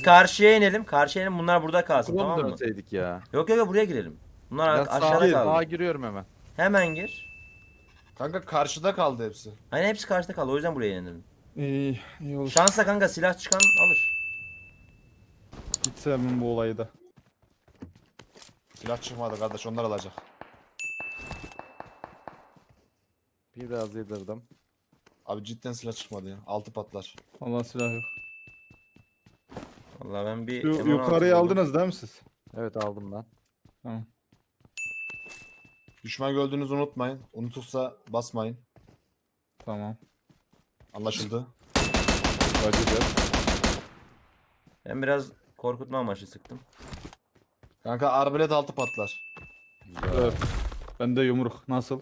Biz karşıya inelim. Karşıya inelim. Bunlar burada kalsın Kulum tamam mı? dönseydik ya. Yok yok buraya girelim. Bunlar Ben a- sağa, aşağıda sağa kaldı. giriyorum hemen. Hemen gir. Kanka karşıda kaldı hepsi. Hani hepsi karşıda kaldı. O yüzden buraya inelim. İyi, iyi olur. Şansa kanka silah çıkan alır. Hiç sevmem bu olayı da. Silah çıkmadı kardeş onlar alacak. Biraz yedirdim. Abi cidden silah çıkmadı ya. Altı patlar. Allah silah yok. Vallahi ben bir Şu M16 yukarıyı buldum. aldınız değil mi siz? Evet aldım ben. Tamam. Düşman gördüğünüzü unutmayın. Unutursa basmayın. Tamam. Anlaşıldı. Bakacağız. Ben biraz korkutma amaçlı sıktım. Kanka arbelet altı patlar. Evet. Ben de yumruk. Nasıl?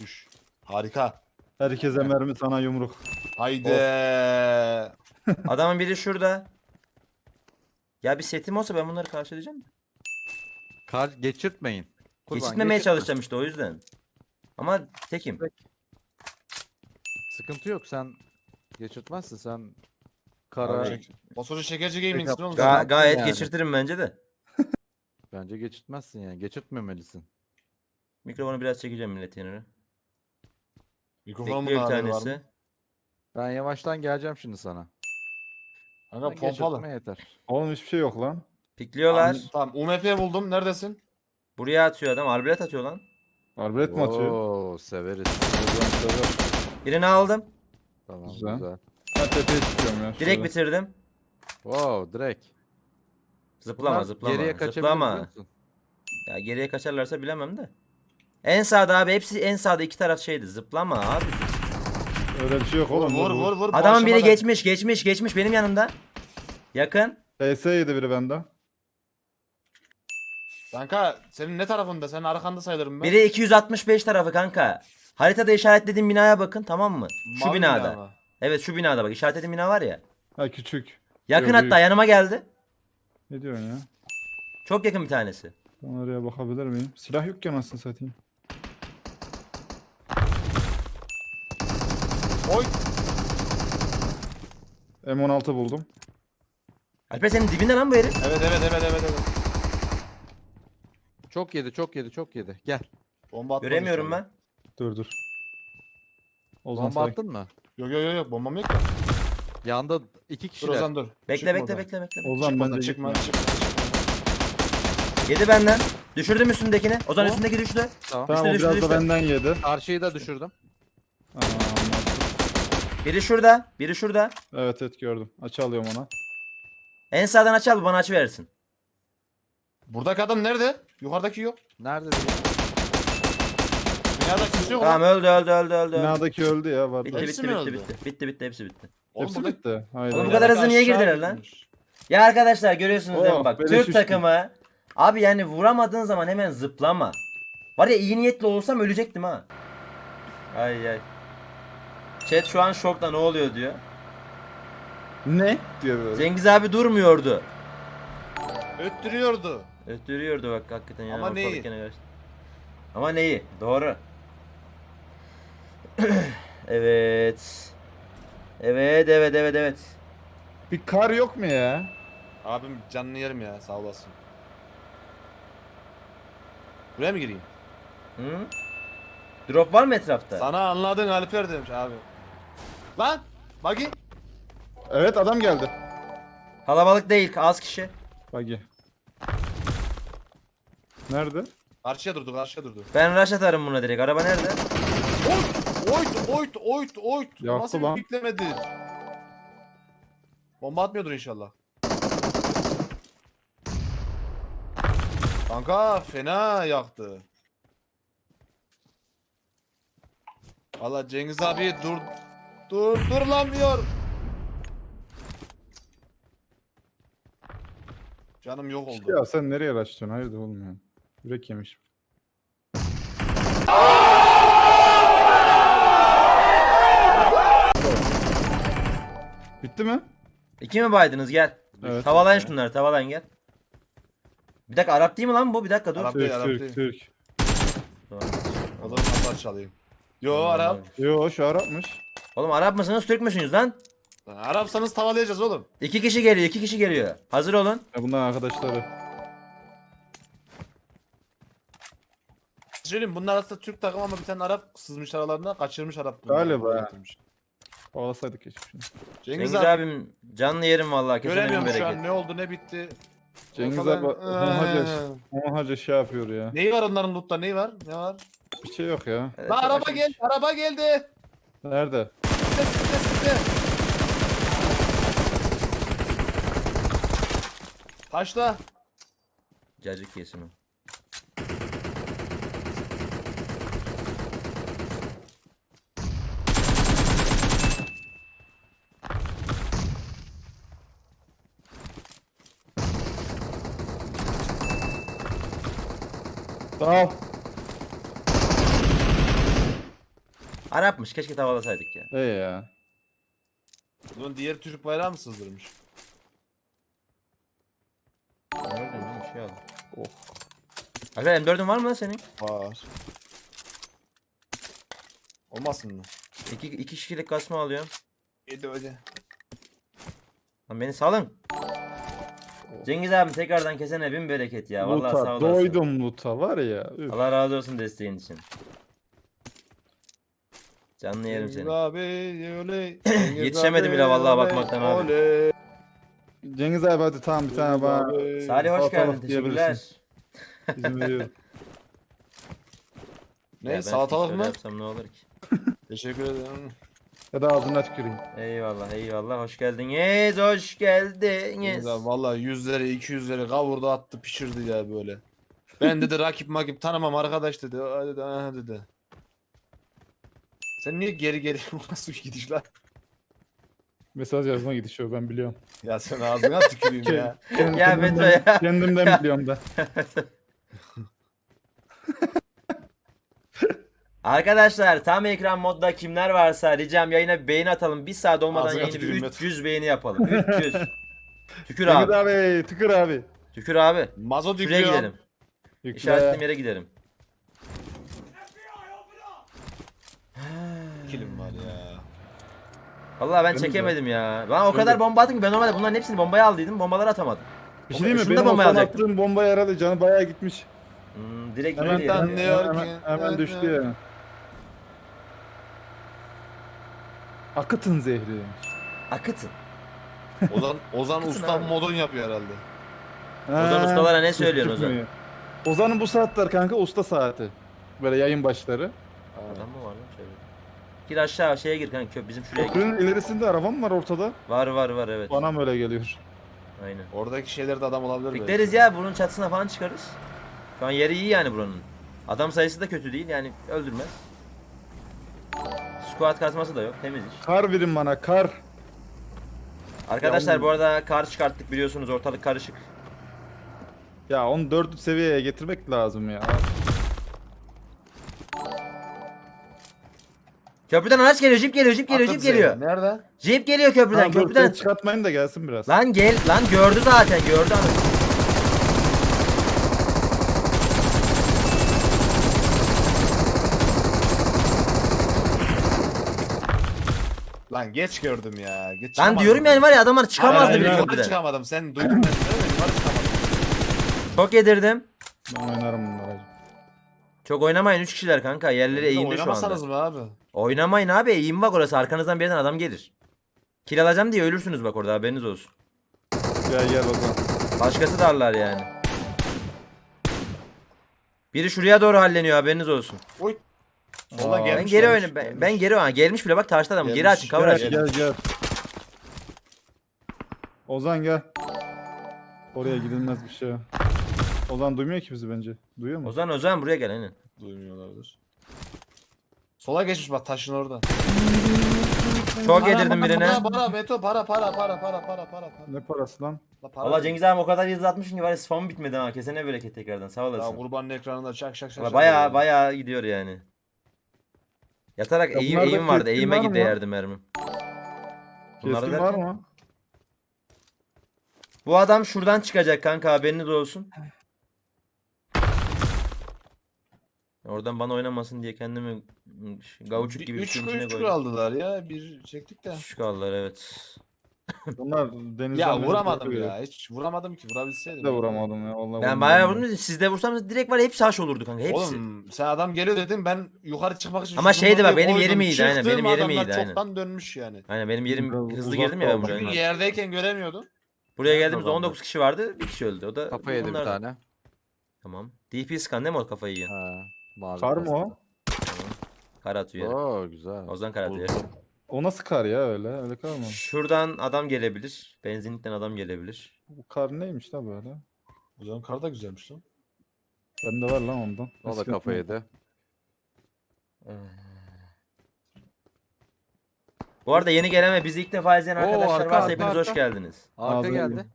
Düş. Harika. Herkese mermi sana yumruk. Haydi. Adamın biri şurada. Ya bir setim olsa ben bunları karşılayacağım. da. Kar geçirtmeyin. Kurban, Geçitmemeye geçirtme. çalışacağım işte o yüzden. Ama tekim. Sıkıntı yok sen geçirtmezsin sen kara Abi, Mosoru şekerci gaming'sin oğlum. Ga- sen. gayet yani. geçirtirim bence de. bence geçirtmezsin yani geçirtmemelisin. Mikrofonu biraz çekeceğim millet yanına. Mikrofonun Bekliyor bir tanesi. mı? Ben yavaştan geleceğim şimdi sana. Kanka pompalı. geçirtme yeter. Oğlum hiçbir şey yok lan. Pikliyorlar. Tamam UMP buldum. Neredesin? Buraya atıyor adam. Arbelet atıyor lan. Arbelet mi atıyor? Oo severiz. Birini aldım. Tamam Güzel. güzel. Ben tepeye çıkıyorum ya. Direkt şöyle. bitirdim. Wow direkt. Zıplama Bunlar zıplama. Geriye kaçabilir zıplama. biliyor musun? Ya geriye kaçarlarsa bilemem de. En sağda abi hepsi en sağda iki taraf şeydi. Zıplama abi. Öyle bir şey yok oğlum. vur vur vur. Adamın biri geçmiş geçmiş geçmiş benim yanımda. Yakın. PS yedi biri benden. Kanka senin ne tarafında? Senin arkanda sayılırım ben. Biri 265 tarafı kanka. Haritada işaretlediğim binaya bakın tamam mı? Şu Mavi binada. bina mı? Evet şu binada bak işaretlediğim bina var ya. Ha küçük. Yakın Yok, hatta büyük. yanıma geldi. Ne diyorsun ya? Çok yakın bir tanesi. Ben oraya bakabilir miyim? Silah yok ki anasını satayım. Oy. M16 buldum. Alper senin dibinde lan bu herif. Evet evet evet evet evet. Çok yedi çok yedi çok yedi. Gel. Bomba atmadı Göremiyorum ben. Dur dur. Ozan Bomba sakin. attın mı? Yok yok yok yok bombam yok da. Yanda iki Dur kişiler. Ozan dur. Bekle Çıkma bekle oradan. bekle bekle. Ozan Çıkma ben Ozan, de çıkma gitme. çıkma. Yedi benden. Düşürdüm üstündekini. Ozan O. üstündeki düştü. Tamam. Tamam Düştü, o düştü, biraz da düştü. benden yedi. Karşıyı da düşürdüm. Aa. Biri şurada. Biri şurada. evet evet gördüm. Açı alıyorum ona. En sağdan aç al bana açı verirsin. Buradaki adam nerede? Yukarıdaki yok. Nerede? Dünyada kimse yok. Tamam lan. öldü öldü öldü öldü. Binadaki öldü ya var. Bitti. Hepsi bitti mi bitti öldü? bitti. Bitti bitti hepsi bitti. Oğlum Hepsi bitti. Haydi. Oğlum bu kadar hızlı niye aşağı girdiler lan? gitmiş. Ya arkadaşlar görüyorsunuz değil mi Oh, bak beleş Türk takımı abi yani vuramadığın zaman hemen zıplama. Var ya iyi niyetli olsam ölecektim ha. Ay ay. Chat şu an şokta ne oluyor diyor. Ne? diyor böyle. Cengiz abi durmuyordu. Öttürüyordu. Öttürüyordu bak hakikaten ya. Ama neyi? Ama neyi? Doğru. evet. Evet evet evet evet. Bir kar yok mu ya? Abim canını yerim ya sağ olasın. Buraya mı gireyim? Hı? Drop var mı etrafta? Sana anladın Alper demiş abi. Lan! Bagi! Evet adam geldi. Kalabalık değil az kişi. Bagi. Nerede? Karşıya durdu karşıya durdu. Ben rush atarım buna direkt. Araba nerede? Oyt! Oyt! Oyt! Oyt! Yaktı Nasıl lan. bir yüklemedi? Bomba atmıyordur inşallah. Kanka fena yaktı. Valla Cengiz abi dur dur durulamıyor. Canım yok oldu. Ya sen nereye açtın? Hayırdır oğlum ya. Yürek yemiş. Bitti mi? İki mi baydınız gel. Evet. Tavalayın şunları tavalayın gel. Bir dakika Arap değil mi lan bu? Bir dakika dur. Arap. Türk, Arap Türk, değil. Türk. Tamam. O zaman çalayım? Yo Arap. Yo şu Arapmış. Oğlum Arap mısınız Türk müsünüz lan? Lan Arapsanız tavalayacağız oğlum. İki kişi geliyor iki kişi geliyor. Hazır olun. Ya bunlar arkadaşları. Söyleyeyim bunlar aslında Türk takım ama bir tane Arap sızmış aralarına kaçırmış Arap. bunları. Galiba. Getirmiş. Bağlasaydık keşke şunu. Cengiz, Cengiz abi, abim canlı yerim vallahi kesene bin göremiyorum şu bereket. an ne oldu ne bitti. Cengiz Ortadan- abi onlarca, Ee, onlarca şey yapıyor ya. Neyi var onların loot'ta neyi var? Ne var? Bir şey yok ya. Evet, Lan araba aşırı- geldi araba geldi. Nerede? Sıkı. Taşla. Cacık yesin o. Ol. Arapmış keşke tavalasaydık ya. Ey ya. Bunun diğer Türk bayrağı mı sızdırmış? Mü? Bir şey aldım. Oh. Aga M4'ün var mı lan senin? Var. Olmasın mı? İki, iki kişilik kasma alıyorum. Hadi hadi. Lan beni salın. Cengiz abi tekrardan kesene bin bereket ya. Vallahi sağ Luta. olasın. Doydum Luta var ya. Üf. Allah razı olsun desteğin için. Canlı yerim seni. abi. Cengiz Yetişemedim bile vallahi oley, bakmaktan abi. oley. Cengiz abi hadi tamam bir tane bana abi. Salih hoş geldin. Teşekkürler. diyebilirsin. izin veriyorum. Ne Ya ben salatalık şöyle mı? yapsam ne olur ki? Teşekkür ederim. Ya da ağzına tüküreyim. Eyvallah eyvallah hoş geldiniz. Hoş geldiniz. Cengiz abi vallahi yüzleri 200'leri kavurdu attı pişirdi ya böyle. Ben dedi rakip makip tanımam arkadaş dedi. Aa dedi, dedi. Sen niye geri geri nasıl bir gidiş lan? Mesaj yazma gidişiyor ben biliyorum. Ya sen ağzına tüküreyim ya. Ya Beto ya. Kendimden biliyorum da. Arkadaşlar tam ekran modda kimler varsa ricam yayına bir beğeni atalım. Bir saat olmadan Ağzına yayını bir tüküreyim Beto. 300 beğeni yapalım. 300. Tükür abi. abi tıkır abi. Tükür abi. Mazot Şuraya yüklüyorum. gidelim. Yükle. İşaretlediğim yere gidelim. Kilim var ya. Vallahi ben Benim de. çekemedim ya. Ben o Öyle. kadar bomba attım ki ben normalde bunların hepsini bombaya aldıydım. Bombaları atamadım. Bir şey diyeyim mi? Benim bombaya alacaktım. attığım bomba yaradı. Canı bayağı gitmiş. Hmm, direkt Hemen, gidiyor. ben ya. de- Diyor hemen, ki- hemen düştü ya. Akıtın zehri. Akıtın. Ozan, Ozan Kızın Usta abi. modun yapıyor herhalde. Ozan ustalara ne söylüyorsun Ozan? Ozan'ın bu saatler kanka usta saati. Böyle yayın başları. Adam mı var lan şöyle? Gir aşağı şeye gir kanka köp bizim şuraya gir. Köprünün ilerisinde araba mı var ortada? Var var var evet. Bana mı öyle geliyor? Aynen. Oradaki şeylerde adam olabilir belki. Bekleriz ya bunun çatısına falan çıkarız. Şu an yeri iyi yani buranın. Adam sayısı da kötü değil yani öldürmez. Squat kasması da yok temiz iş. Kar verin bana kar. Arkadaşlar Yalnız- bu arada kar çıkarttık biliyorsunuz ortalık karışık. Ya onu dördüncü seviyeye getirmek lazım ya. Köprüden araç geliyor, jip geliyor, jip geliyor, Atladı jip geliyor. Nerede? Jip geliyor köprüden, Tamam, dur, köprüden. ses çıkartmayın da gelsin biraz. Lan gel, lan gördü zaten, gördü anı. Lan geç gördüm ya. Geç Lan çıkamadım. diyorum yani var ya adamlar çıkamazdı Hayır, bile hayır, yukarı köprüden. çıkamadım. Sen duydun beni. değil mi? Yukarı çıkamadım. Çok yedirdim. Ben oynarım bunları. Çok oynamayın 3 kişiler kanka. Yerleri eğimli şu Oynamasanız anda. mı abi? Oynamayın abi eğim bak orası. Arkanızdan bir yerden adam gelir. Kill alacağım diye ölürsünüz bak orada haberiniz olsun. Gel gel Ozan. Başkası darlar yani. Biri şuraya doğru halleniyor haberiniz olsun. Oy. Sola Aa, gelmiş. ben geri oyna ben, ben geri oyna. Gelmiş bile bak taşta adam. Geri açın cover Gel açın. gel gel. Ozan gel. Oraya gidilmez bir şey. Ozan duymuyor ki bizi bence. Duyuyor mu? Ozan Ozan buraya gel aynen. Duymuyorlardır. Sola geçmiş bak taşın orada. Çok yedirdim birine. Para para Beto para para para para para para. Ne parası lan? La para Valla Cengiz abi o kadar yıldız atmışsın ki var ya spam bitmedi ha. Kesene bereket tekrardan sağ Ya olasın. kurbanın ekranında şak şak şak. Valla şak baya baya gidiyor yani. Yatarak Ya eğim, bunlarda eğim vardı. keskin Eğime var mı? giderdi mermim. Bunlarda Keskin var derken- mı? Bu adam şuradan çıkacak kanka haberiniz olsun. Oradan bana oynamasın diye kendimi gavuçuk gibi 3 suyun içine 3 koydum. aldılar ya. Bir çektik de. Üç kaldılar evet. Bunlar denizden Ya vuramadım ya. Hiç vuramadım ki. Vurabilseydim. Ben de vuramadım ya. Vallahi Ben bayağı ya. vurdum. Sizde vursam direkt var ya hepsi haş olurdu kanka. Hepsi. Oğlum sen adam geliyor dedim ben yukarı çıkmak için Ama şeydi bak, benim yerim iyiydi, aynen, benim yerim iyiydi, aynen. çoktan dönmüş yani. Aynen benim yerim Biraz hızlı girdim ya ben buraya. Çünkü yerdeyken göremiyordun. Buraya geldiğimizde adamlar? 19 kişi vardı. Bir kişi öldü. O da Kafa yedi bir tane. Tamam. DP scan değil mi o kafayı yiyen? Ha, Kar mı o? Kar atıyor. Oo güzel. Ozan kar atıyor. O nasıl kar ya öyle? Öyle kar mı? Şuradan adam gelebilir. Benzinlikten adam gelebilir. Bu kar neymiş la böyle? O zaman kar da güzelmiş lan. Bende var lan ondan. O da Sıkıntı kafa yok. yedi. Bu arada yeni gelen ve bizi ilk defa izleyen Oo, arkadaşlar arka, varsa arka, hepiniz hoş arka. geldiniz. Arka geldi.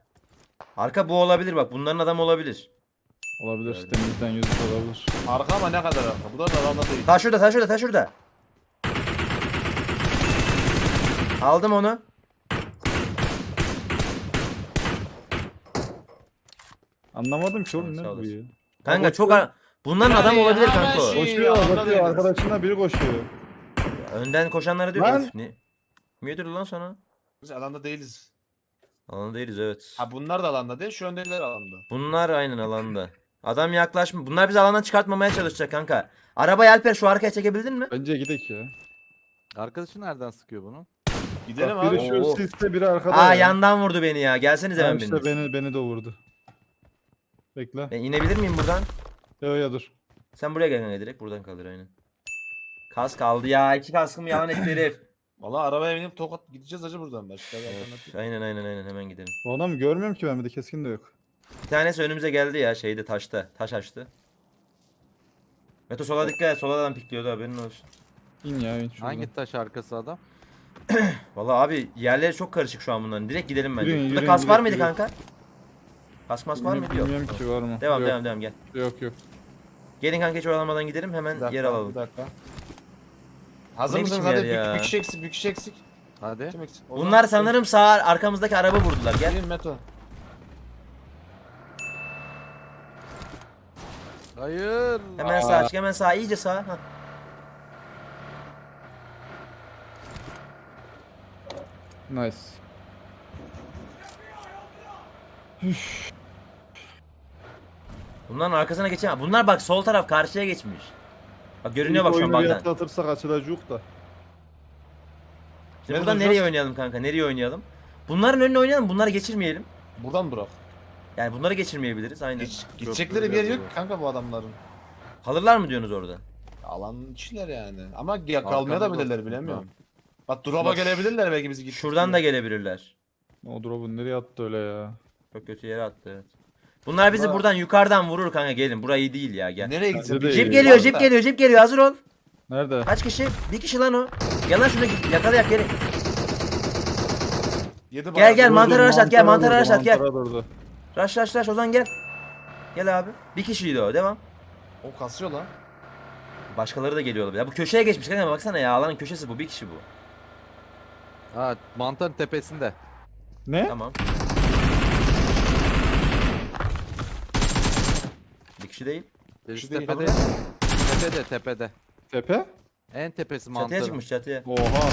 Arka bu olabilir bak. Bunların adamı olabilir. Olabilir. Öyle. Denizden yüzük olabilir. Arka ama ne kadar arka? Bu da alanda değil. Ta şurada ta şurada ta şurada. Aldım onu. Anlamadım ki oğlum ne bu ya? Kanka çok ar- Bunların adam olabilir kanka Koşuyor bakıyor yalnız. arkadaşına biri koşuyor. Önden koşanlara diyor. Lan! Ne? Müdür lan sana? Biz alanda değiliz. Alanda değiliz evet. Ha bunlar da alanda değil. Şu öndekiler alanda. Bunlar aynen alanda. Adam yaklaşma. Bunlar bizi alandan çıkartmamaya çalışacak kanka. Arabayı Alper şu arkaya çekebildin mi? Bence gidek ya. Arkadaşı nereden sıkıyor bunu? Gidelim Bak, biri abi. şu Oo. siste biri arkada. Aa ya. yandan vurdu beni ya. Gelsenize Ha, hemen işte biriniz. beni, beni de vurdu. Bekle. Ben inebilir miyim buradan? Yo ya dur. Sen buraya gel kanka direkt buradan kalır aynen. Kas kaldı ya. iki kaskımı yalan etti herif. Valla arabaya binip tokat gideceğiz acı buradan. Başka bir alternatif. Aynen aynen aynen hemen gidelim. Bu adamı görmüyorum ki ben bir de keskin de yok. Bir tanesi önümüze geldi ya şeyde taşta. Taş açtı. Meto sola dikkat et. Soladan pikliyordu haberin olsun. İn ya in şuradan. Hangi taş arkası adam? Vallahi abi yerleri çok karışık şu an bunların. Direkt gidelim bence. Yürüyün, Burada yürüyün, kas var direkt mıydı yürüyün. kanka? Kas mas var mıydı? Yok. Bilmiyorum ki var mı? Devam yok, devam devam gel. Yok yok. Gelin kanka hiç oyalanmadan gidelim Bir hemen dakika, yer alalım. Bir dakika. Hazır Ne mısınız? biçim Hadi yer bir, ya? bir kişi eksik, bir kişi eksik. Hadi. Kim eksik? O zaman Bunlar sanırım sağ arkamızdaki araba vurdular. Gel. Gelin Meto. Hayır. Hemen sağ çık hemen sağ iyice sağ. Hah. Nice. Bunların arkasına geçemem. Bunlar bak sol taraf karşıya geçmiş. Bak görünüyor bak şu an bug'dan. atlatırsak açılacak da. Şimdi Nerede buradan nereye oynayalım kanka? Nereye oynayalım? Bunların önüne oynayalım. Bunları geçirmeyelim. Buradan bırak. Yani bunları geçirmeyebiliriz aynen. Geç, gidecekleri bir yer yok ki kanka bu adamların. Kalırlar mı diyorsunuz orada? Alanın içiler yani. Ama ya kalmaya da Arkamda bilirler bilemiyorum. Bak drop'a Bak, gelebilirler belki bizi gittik. Şuradan da gelebilirler. O drop'u nereye attı öyle ya? Çok kötü yere attı evet. Bunlar bizi buradan yukarıdan vurur kanka gelin. Burayı değil ya gel. Nereye gitsin? Bence de iyi. Geliyor, jip geliyor, jip geliyor. Hazır ol. Nerede? Kaç kişi? Bir kişi lan o. Gel lan şunu yakala geri. Yedi Gel, gel, mantar araç at, gel, mantar at, gel. durdu. Rush rush rush Ozan gel. Gel abi. Bir kişiydi o. Devam. O kasıyor lan. Başkaları da geliyor olabilir. Ya bu köşeye geçmiş kanka baksana ya alanın köşesi bu. Bir kişi bu. Ha mantarın tepesinde. Ne? Tamam. Bir kişi değil. Birisi değil, tepede. Tepede tepede. Tepe? En tepesi Çatıya mantarın. çıkmış çatıya. Oha.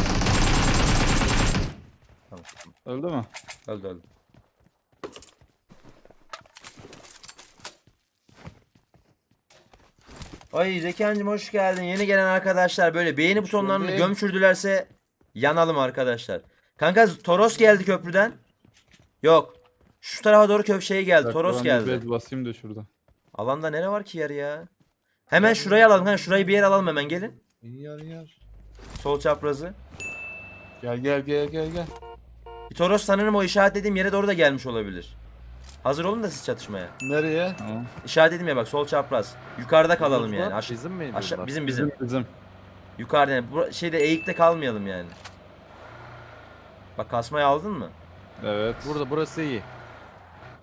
Tamam. Öldü mü? Öldü öldü. Ay Zekiancım hoş geldin. Yeni gelen arkadaşlar böyle beğeni butonlarını bulduk. gömçürdülerse yanalım arkadaşlar. Kanka Toros geldi köprüden. Yok. Şu tarafa doğru köp şey geldi. Bak, Toros bir geldi. bez basayım da şurada. Alanda nere var ki yer ya? Hemen şurayı alalım. Kanka şurayı bir yer alalım hemen gelin. Yar yar. Sol çaprazı. Gel gel gel gel gel. Bir Toros sanırım o işaretlediğim yere doğru da gelmiş olabilir. Hazır olun da siz çatışmaya. Nereye? Tamam. İşaretledim ya bak sol çapraz. Yukarıda kalalım yani. Aşağı, Bizim miydi bizim bizim. Bizim bizim. Yukarıda yani. Bu şeyde eğikte kalmayalım yani. Bak kasmayı aldın mı? Evet. Burada burası iyi.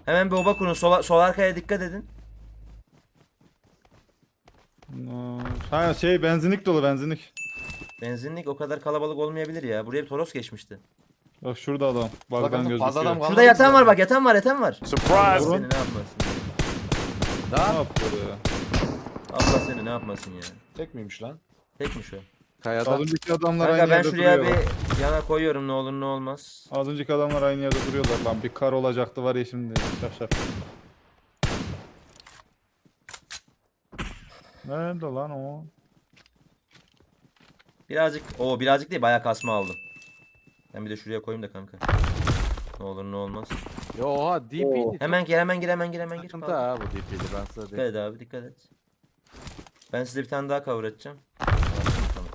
Hemen bir oba kurun. Sol, sol arkaya dikkat edin. Aa, Ha şey benzinlik dolu benzinlik. Benzinlik o kadar kalabalık olmayabilir ya. Buraya bir toros geçmişti. Bak şurada adam. Bak fazla gözüküyor. adam Şurada yatan var bak yatan var yatan var. Vurun. Seni ne yapmasın? Ne Daha yapıyor ya? Allah seni ne yapmasın ya. Tek miymiş lan? Tek mi şu? Kayadan. Az önceki adamlar Kanka aynı ben yerde şuraya duruyorlar. bir yana koyuyorum ne olur ne olmaz. Az önceki adamlar aynı yerde duruyorlar lan. Bir kar olacaktı var ya şimdi. Şap Nerede lan o? Birazcık o birazcık değil bayağı kasma aldım. Ben bir de şuraya koyayım da kanka. Ne olur ne olmaz. Yo oha DP'li. Hemen gir hemen gir hemen gir hemen gir. Sıkıntı ha bu DP'li ben sana Dikkat et abi dikkat et. Ben size bir tane daha cover edeceğim. Tamam.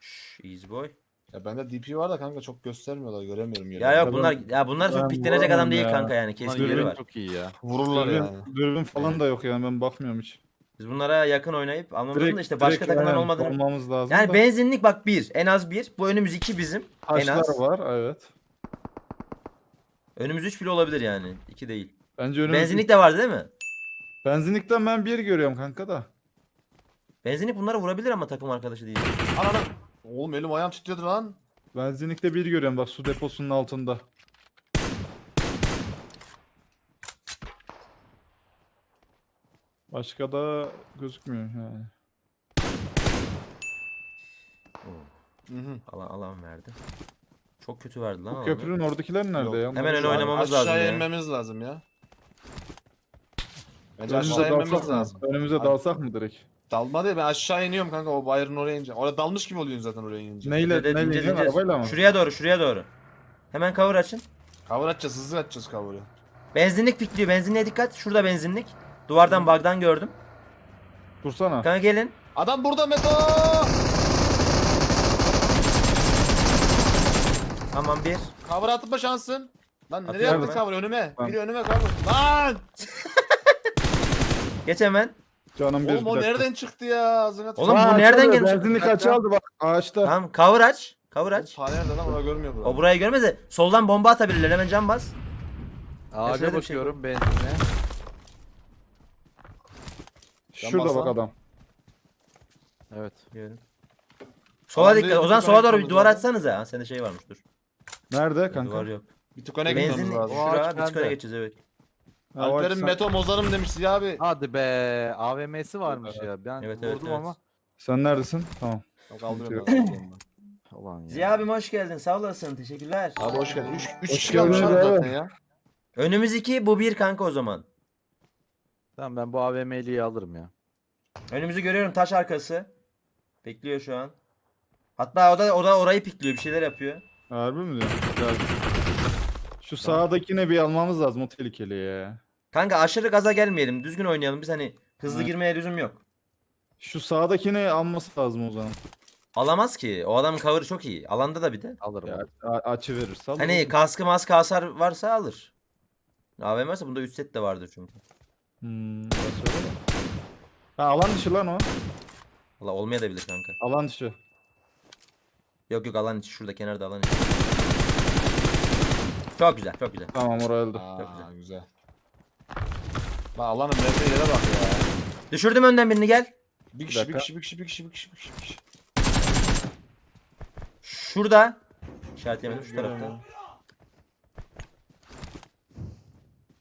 Şşş, easy boy. Ya bende DP var da kanka çok göstermiyorlar göremiyorum yeri. Ya yok bunlar ya bunlar çok ben piklenecek adam vuramam değil ya. kanka yani Lan keskinleri var. çok iyi ya. Vururlar Dürbün, yani. dürbün falan da yok yani ben bakmıyorum hiç. Biz bunlara yakın oynayıp almamız da işte başka takımdan aynen olmadığını. Olmamız lazım Yani da. benzinlik bak bir en az bir. Bu önümüz iki bizim. En Taşlar az. var evet. Önümüz üç bile olabilir yani. iki değil. Bence önümüz... Benzinlik de vardı değil mi? Benzinlikten ben bir görüyorum kanka da. Benzinlik bunlara vurabilir ama takım arkadaşı değil. Ananı. Oğlum elim ayağım titredi lan. Benzinlikte bir görüyorum bak su deposunun altında. Başka da gözükmüyor yani. Hı hı. Alan, alan verdi. Çok kötü verdi lan Bu alanı. köprünün oradakiler nerede Yok. ya? Hemen şu an- oynamamız lazım Aşağıya ya. inmemiz lazım ya. Bence Önümüze aşağı dalsak inmemiz mı? lazım. Önümüze Abi- dalsak mı direkt? Dalma değil ben aşağı iniyorum kanka o bayırın oraya ineceğim. Orada dalmış gibi oluyorsun zaten oraya inince. Neyle, Dede, neyle ineceğiz. Arabayla mı? Şuraya doğru şuraya doğru. Hemen cover açın. Kavur atacağız hızlı atacağız kavuru. Benzinlik pikliyor. Benzinliğe dikkat. Şurada benzinlik. Duvardan bug'dan gördüm. Dursana. Kanka gelin. Adam burada Meto! Aman bir. Kavur atma şansın. Lan nereye Atıyorum attın ben. kavur önüme? Tamam. Biri önüme kavur. Lan! Geç hemen. Canım bir Oğlum o dakika. nereden çıktı ya? Ağzına Oğlum Aa, bu nereden açıldı, gelmiş? Benzinlik dakika. açıldı bak ağaçta. Tamam cover aç. Cover aç. Ta nerede lan? Ona görmüyor bu. O burayı görmez de soldan bomba atabilirler. Hemen can bas. Ağaca şöyle bir şey bakıyorum benzinle. Şurada bak adam. Evet. Sola Tamam, dikkat. değil, O zaman bir sola doğru bir duvar zaten. açsanıza. Ha, sende şey varmış dur. Nerede kanka? Duvar yok. Bir tık öne gitmemiz Benzinlik lazım. Ağaç şura. Bir tık öne bende. geçeceğiz evet. Ha, o Alper'in Meto Mozar'ım demişti ya abi. Hadi be AVM'si varmış ya. Ben Evet, vurdum evet, ama. Sen neredesin? Tamam. Yok kaldırıyorum. Ulan ya. Ziya abim hoş geldin. Sağ olasın. Teşekkürler. Abi hoş geldin. 3 3 Hoş kişi kalmış geldiniz abi abi. zaten ya. Önümüz iki. Bu bir kanka o zaman. Tamam ben bu AVM'liyi alırım ya. Önümüzü görüyorum taş arkası. Bekliyor şu an. Hatta o da o da orayı pikliyor. Bir şeyler yapıyor. Harbi mi diyorsun? Gel. Şu sağdakine bir almamız lazım o tehlikeli ya. Kanka aşırı gaza gelmeyelim. Düzgün oynayalım. Biz hani hızlı Evet. girmeye lüzum yok. Şu sağdakini alması lazım o zaman. Alamaz ki. O adamın cover'ı çok iyi. Alanda da bir de. Alırım. Ya, alırım. a- açı verirse alır. Hani kaskı maskı hasar varsa alır. AVM varsa bunda 3 set de vardır çünkü. Hmm, öyle de. Ha, alan dışı lan o. Valla olmayabilir kanka. Alan dışı. Yok yok alan içi. Şurada kenarda alan içi. Çok güzel çok güzel. Tamam oraya öldü. Aa, Çok güzel. güzel. Bak Allah'ım verdiği yere bak ya. Düşürdüm önden birini gel. Bir kişi, bir dakika. kişi, bir kişi, bir kişi, bir kişi, bir kişi, bir kişi. Şurada. İşaretlemedim şu tarafta.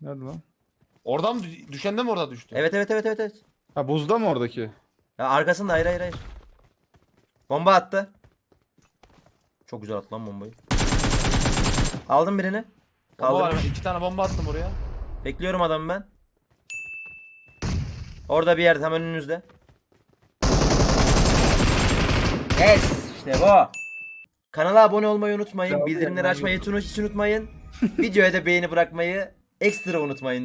Nerede lan? Oradan mı? dü- Düşen de mi orada düştü? Evet evet evet evet evet. Ha buzda mı oradaki? Ya arkasında hayır hayır hayır. Bomba attı. Çok güzel attı lan bombayı. Aldım birini. Bomba varmış. İki tane bomba attım oraya. Bekliyorum adamı ben. Orada bir yerde hemen önünüzde. Yes işte bu. Kanala abone olmayı unutmayın. Bildirimleri açmayı hiç unutmayın. Videoya da beğeni bırakmayı ekstra unutmayın.